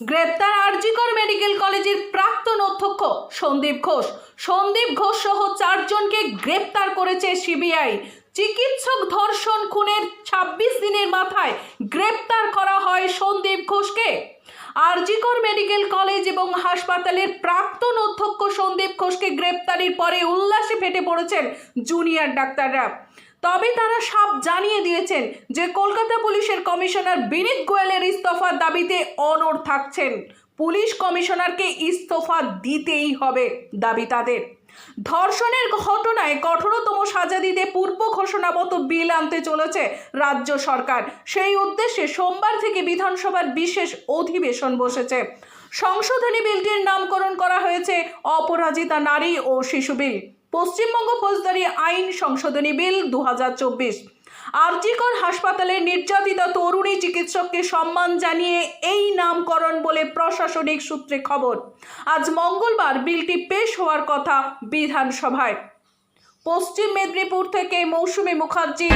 গ্রেপ্তার আরজিকর মেডিকেল কলেজের প্রাক্তন অধ্যক্ষ সন্দীপ ঘোষ। সন্দীপ ঘোষ সহ চারজনকে গ্রেপ্তার করেছে সিবিআই। চিকিৎসক ধর্ষণ খুনের ২৬ দিনের মাথায় গ্রেপ্তার করা হয় সন্দীপ ঘোষকে। আরজিকর মেডিকেল কলেজ এবং হাসপাতালের প্রাক্তন অধ্যক্ষ সন্দীপ ঘোষকে গ্রেপ্তারির পরে উল্লাসে ফেটে পড়েছেন জুনিয়র ডাক্তাররা। তবে তারা সাপ জানিয়ে দিয়েছেন যে কলকাতা পুলিশের কমিশনার বিনীত গোয়েলের ইস্তফার দাবিতে অনড় থাকছেন। পুলিশ কমিশনারকে ইস্তফা দিতেই হবে দাবি তাদের। ধর্ষণের ঘটনায় কঠোরতম সাজা দিতে পূর্ব ঘোষণামতো বিল আনতে চলেছে রাজ্য সরকার। সেই উদ্দেশ্যে সোমবার থেকে বিধানসভার বিশেষ অধিবেশন বসেছে। সংশোধনী বিলটির নামকরণ করা হয়েছে অপরাজিতা নারী ও শিশু বিল। পশ্চিমবঙ্গ ফৌজদারি আইন সংশোধনী বিল দু হাজার চব্বিশ। আরজিকর হাসপাতালে নির্যাতিতা তরুণী চিকিৎসককে সম্মান জানিয়ে এই নামকরণ বলে প্রশাসনিক সূত্রে খবর। আজ মঙ্গলবার বিলটি পেশ হওয়ার কথা বিধানসভায়। পশ্চিম মেদিনীপুর থেকে মৌসুমী মুখার্জি।